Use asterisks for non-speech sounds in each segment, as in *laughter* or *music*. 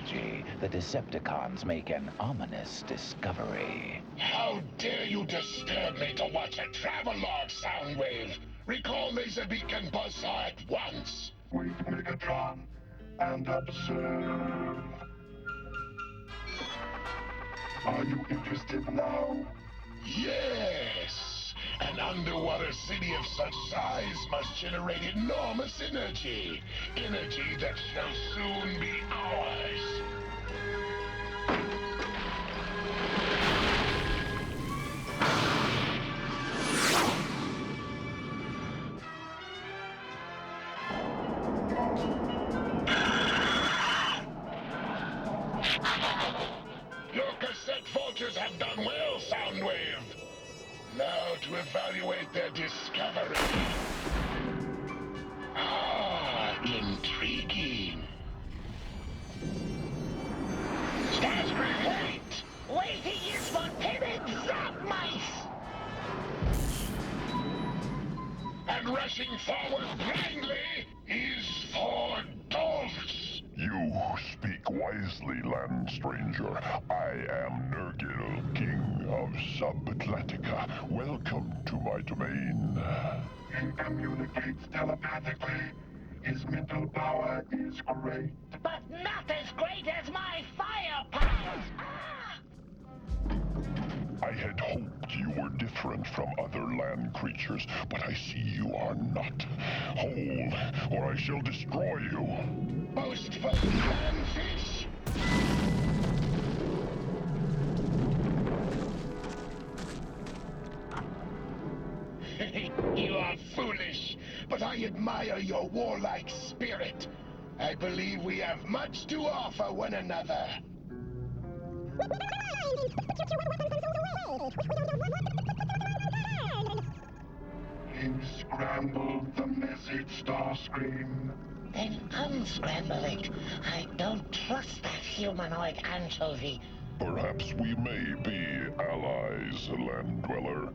energy, the Decepticons make an ominous discovery. How dare you disturb me to watch a travelogue, Soundwave? Recall Laser Beacon Buzzsaw at once! Wait, Megatron, and observe. Are you interested now? Yes! An underwater city of such size must generate enormous energy. Energy that shall soon be ours. Your cassette vultures have done well, Soundwave. Now to evaluate their discovery. Ah, intriguing. Starscream, wait! Waiting is for timid mice. And rushing forward blindly is for dolphs. You speak wisely, land stranger. I am Nergil, king of Subatlantica. Welcome to my domain. He communicates telepathically. His mental power is great. But not as great as my fire powers. Ah! I had hoped you were different from other land creatures, but I see you are not. Hold, or I shall destroy you. Boastful manfish. Admire your warlike spirit. I believe we have much to offer one another. You scrambled the message, Starscream. Then unscramble it. I don't trust that humanoid anchovy. Perhaps we may be allies, Land Dweller.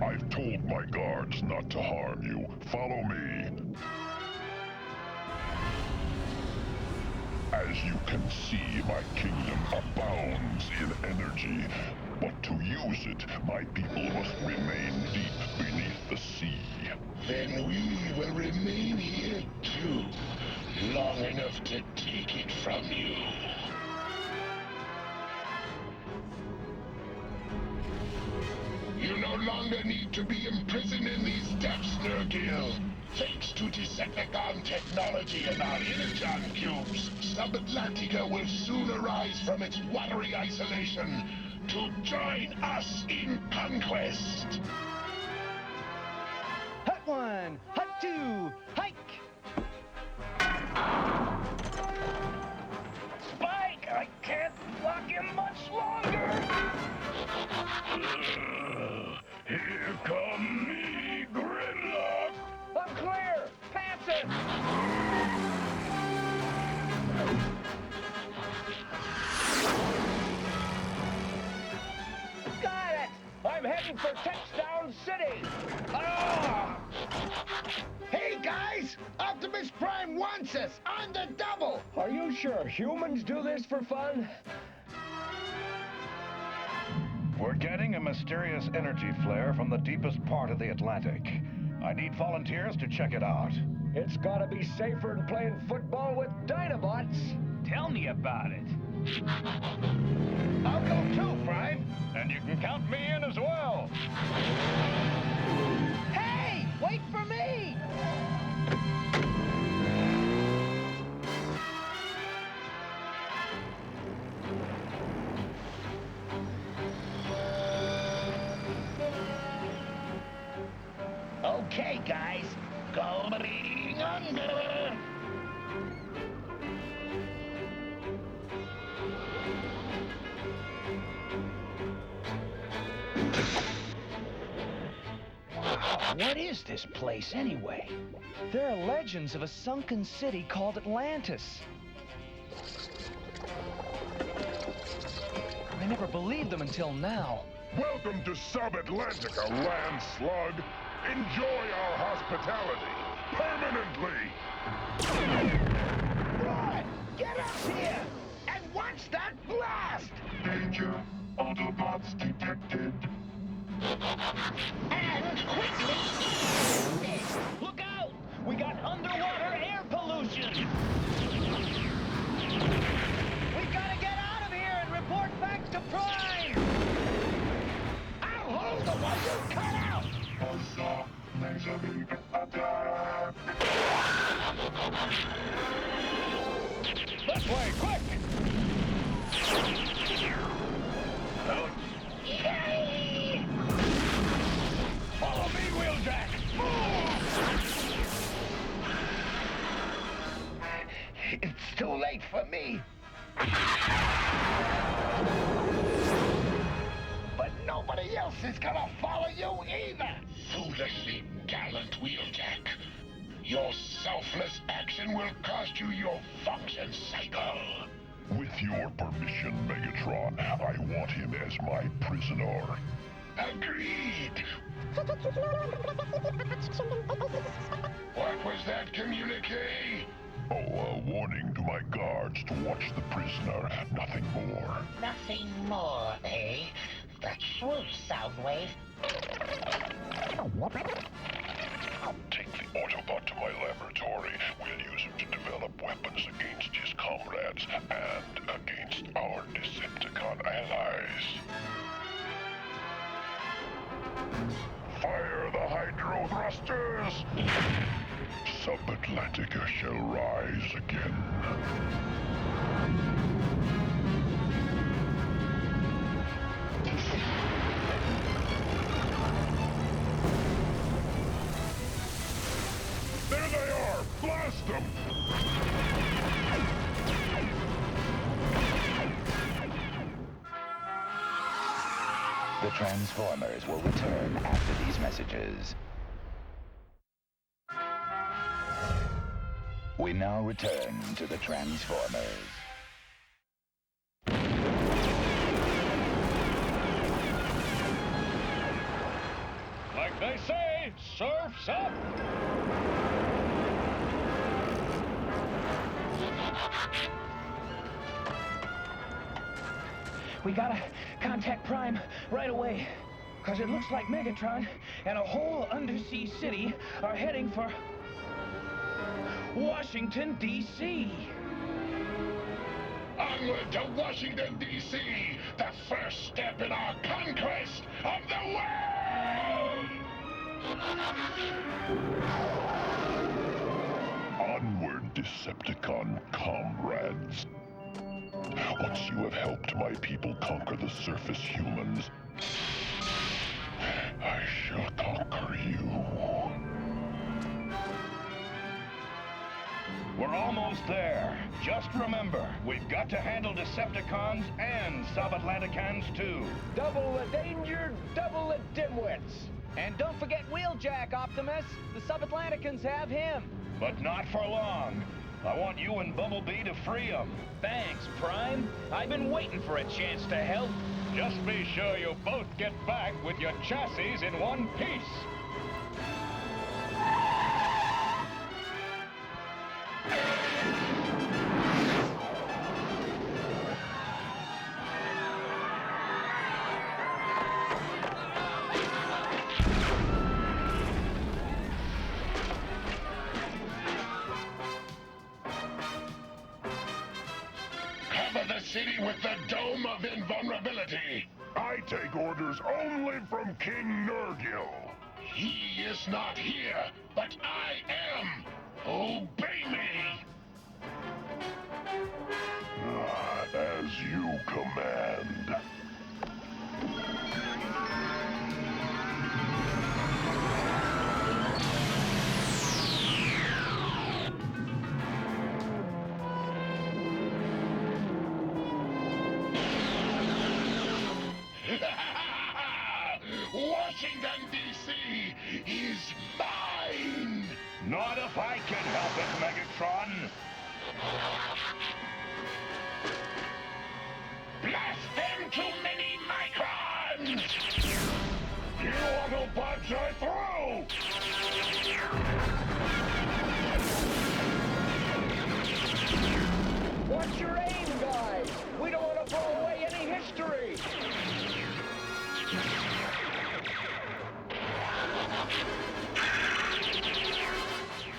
I've told my guards not to harm you. Follow me. As you can see, my kingdom abounds in energy. But to use it, my people must remain deep beneath the sea. Then we will remain here too, long enough to take it from you. You no longer need to be imprisoned in these depths, Nergil. Thanks to Decepticon technology and our energon cubes, Subatlantica will soon arise from its watery isolation to join us in conquest. Hut one, hut two, hike! Spike, I can't block him much longer! *laughs* Got it! I'm heading for Touchdown City! Ah! Hey guys! Optimus Prime wants us on the double! Are you sure humans do this for fun? We're getting a mysterious energy flare from the deepest part of the Atlantic. I need volunteers to check it out. It's gotta be safer than playing football with Dinobots. Tell me about it. I'll go too, Prime! And you can count me in as well. Hey! Wait for me! Okay, guys. Going under. What is this place anyway? There are legends of a sunken city called Atlantis. I never believed them until now. Welcome to Subatlantica, land slug. Enjoy our hospitality. Permanently! Run! Get up here! And watch that blast! Danger! Autobots detected! Is gonna follow you either. Foolishly gallant Wheeljack. Your selfless action will cost you your function cycle. With your permission, Megatron, I want him as my prisoner. Agreed. What was that communique? Oh, a warning to my guards to watch the prisoner, nothing more. nothing more, eh? Truth, Soundwave. Take the Autobot to my laboratory. We'll use him to develop weapons against his comrades and against our Decepticon allies. Fire the hydro thrusters! Subatlantica shall rise again. Transformers will return after these messages. We now return to the Transformers. Like they say, surf's up! *laughs* We gotta contact Prime right away. Cause it looks like Megatron and a whole undersea city are heading for Washington, D.C. Onward to Washington, D.C., the first step in our conquest of the world! Onward, Decepticon comrades. Once you have helped my people conquer the surface humans, I shall conquer you. We're almost there. Just remember, we've got to handle Decepticons and Subatlanticans too. Double the danger, double the dimwits. And don't forget Wheeljack, Optimus. The Subatlanticans have him. But not for long. I want you and Bumblebee to free him. Thanks, Prime. I've been waiting for a chance to help. Just be sure you both get back with your chassis in one piece. King Nergil. He is not here,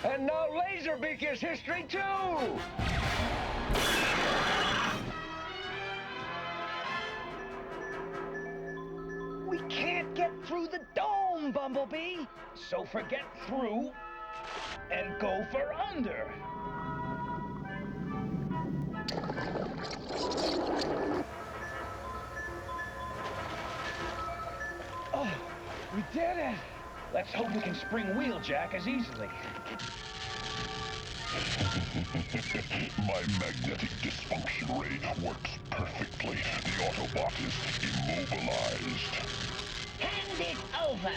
And now Laserbeak is history too! We can't get through the dome, Bumblebee. So forget through and go for under. We did it. Let's hope we can spring Wheeljack as easily. *laughs* My magnetic dysfunction ray works perfectly. The Autobot is immobilized. Hand it over.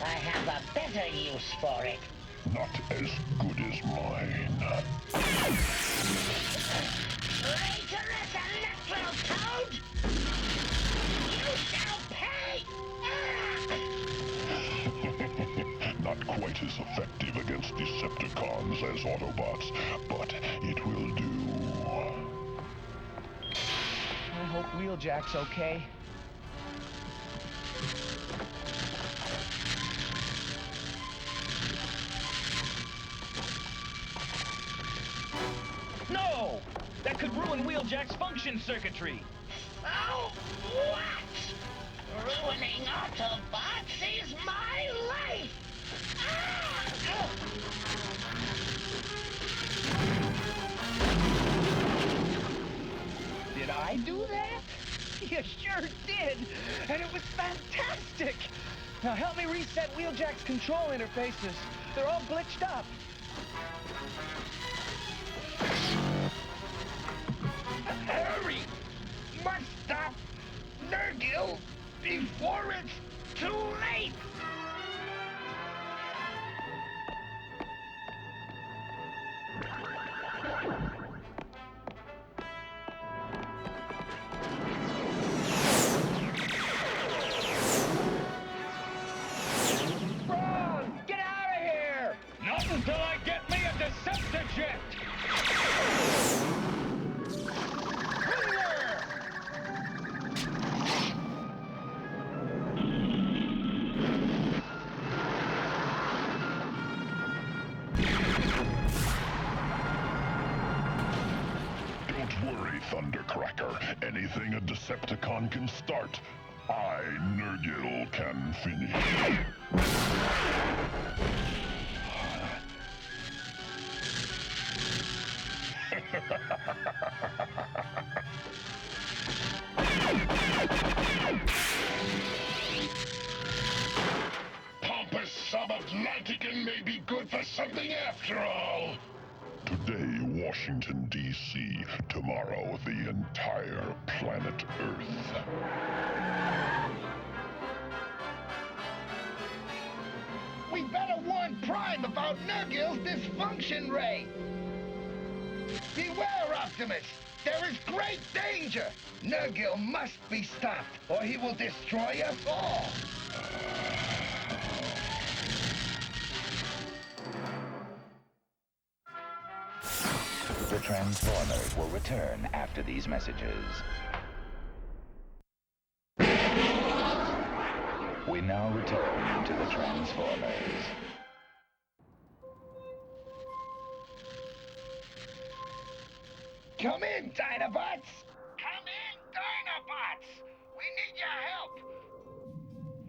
I have a better use for it. Not as good as mine. Traitorous Electrotoad! You as Autobots, but it will do. I hope Wheeljack's okay. No! That could ruin Wheeljack's function circuitry. Oh, what? Ruining Autobots is my life! Ah! I do that? *laughs* You sure did! And it was fantastic! Now help me reset Wheeljack's control interfaces. They're all glitched up. Hurry! Must stop Nergil before it's too late! Planet Earth. We better warn Prime about Nergil's dysfunction ray. Beware, Optimus! There is great danger! Nergil must be stopped, or he will destroy us all! The Transformers will return after these messages. Now return to the Transformers. Come in, Dinobots! Come in, Dinobots! We need your help!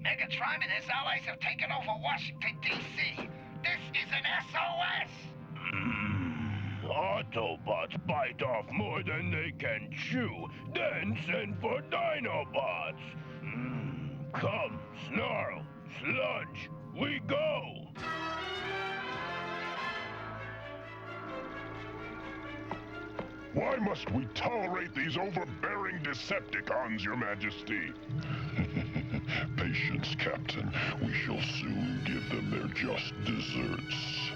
Megatron and his allies have taken over Washington, D.C. This is an SOS! Hmm, Autobots bite off more than they can chew, then send for Dinobots. Come, Snarl, Sludge, we go! Why must we tolerate these overbearing Decepticons, Your Majesty? *laughs* Patience, Captain. We shall soon give them their just desserts.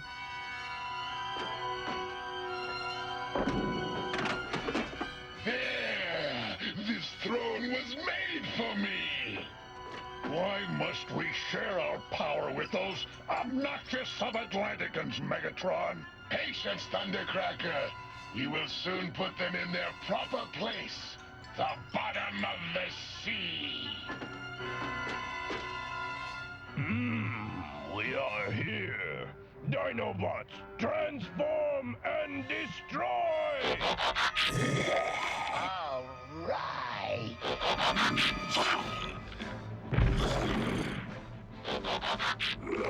With those obnoxious subatlanticans, Megatron? Patience, Thundercracker! We will soon put them in their proper place. The bottom of the sea. Hmm, we are here. Dinobots, transform and destroy! All right. Me,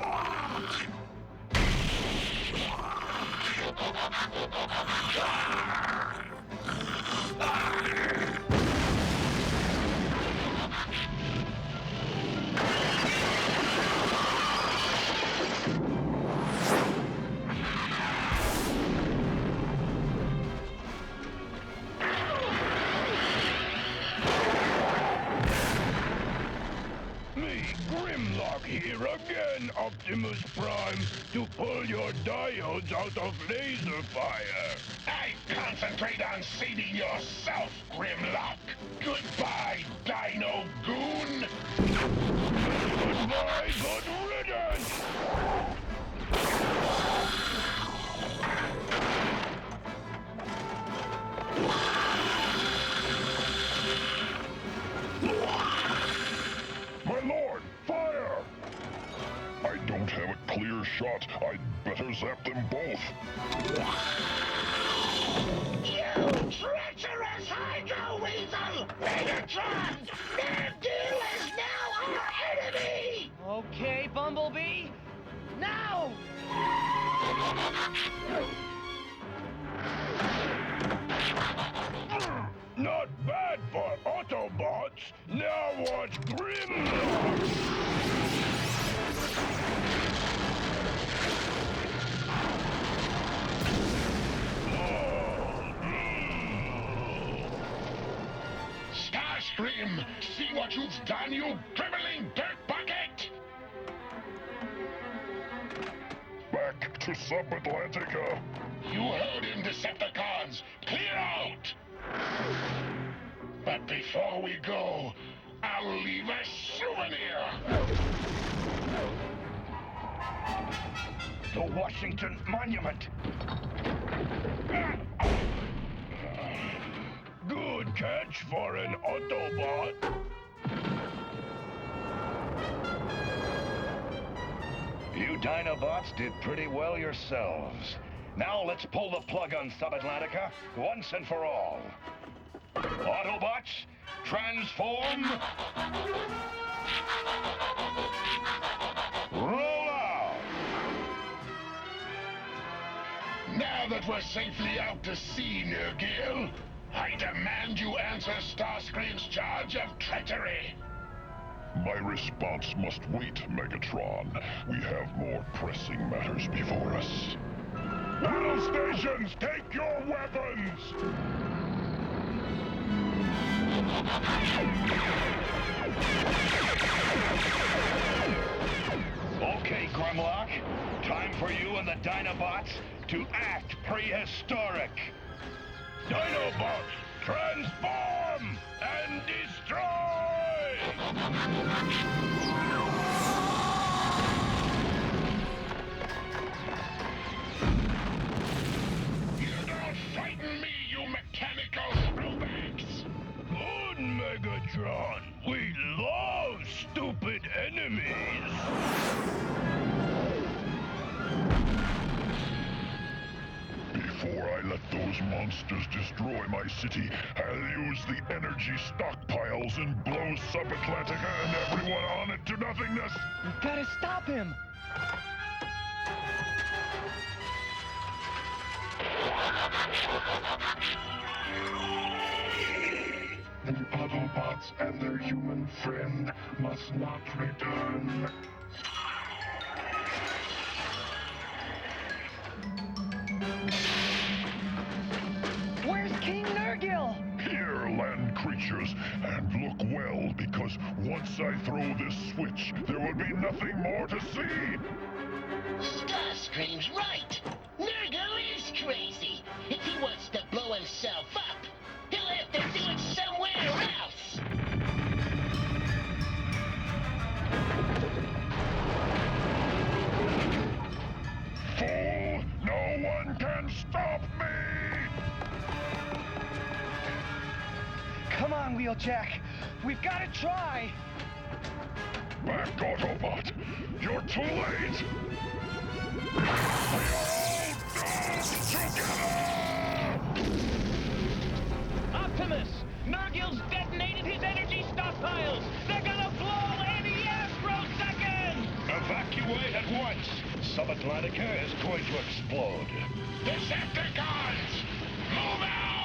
here again, Optimus Prime, to pull your diodes out of laser fire. I concentrate on saving yourself, Grimlock. Goodbye, Dino Goon. Goodbye, good shot. I'd better zap them both. You treacherous Hydro Weasel! Megatron! Nergal is now our enemy! Okay, Bumblebee. Now! *laughs* Starscream, see what you've done, you dribbling dirt bucket! Back to Subatlantica. You heard him, Decepticons! Clear out! But before we go, I'll leave a souvenir! The Washington Monument. Good catch for an Autobot. You Dinobots did pretty well yourselves. Now let's pull the plug on Subatlantica once and for all. Autobots, transform! Roll out! Now that we're safely out to sea, Nergil, I demand you answer Starscream's charge of treachery. My response must wait, Megatron. We have more pressing matters before us. Battle stations, take your weapons! Okay, Grimlock. Time for you and the Dinobots to act prehistoric. Dinobots, transform and destroy! I'll use the energy stockpiles and blow Subatlantica and everyone on it to nothingness. We gotta stop him. The Autobots and their human friend must not return. I throw this switch, there will be nothing more to see! Star screams, right! Nurgle is crazy! If he wants to blow himself up, he'll have to do it somewhere else! Fool! No one can stop me! Come on, Wheeljack! We've got to try! Back, Autobot! You're too late! Optimus! Nergil's detonated his energy stockpiles! They're gonna blow any astrosecond! Evacuate at once! Subatlantica is going to explode. Decepticons! Move out!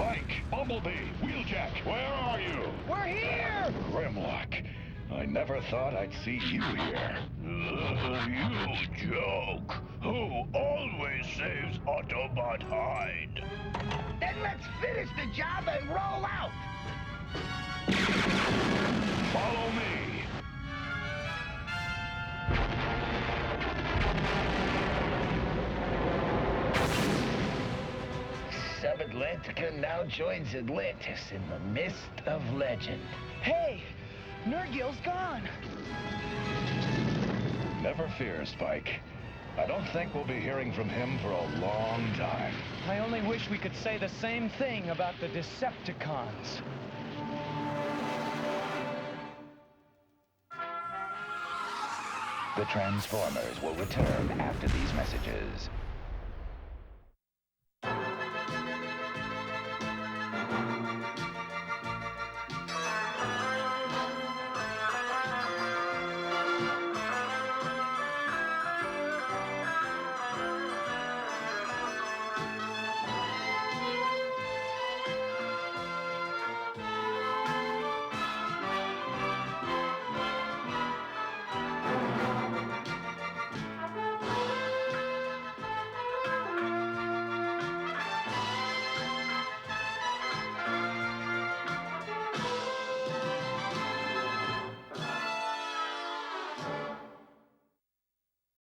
Spike, Bumblebee, Wheeljack, where are you? We're here! Grimlock, I never thought I'd see you here. Uh, you joke. Who always saves Autobot hide? Then let's finish the job and roll out! Follow me. Subatlantica now joins Atlantis in the mist of legend. Hey, Nergil's gone. Never fear, Spike. I don't think we'll be hearing from him for a long time. I only wish we could say the same thing about the Decepticons. The Transformers will return after these messages.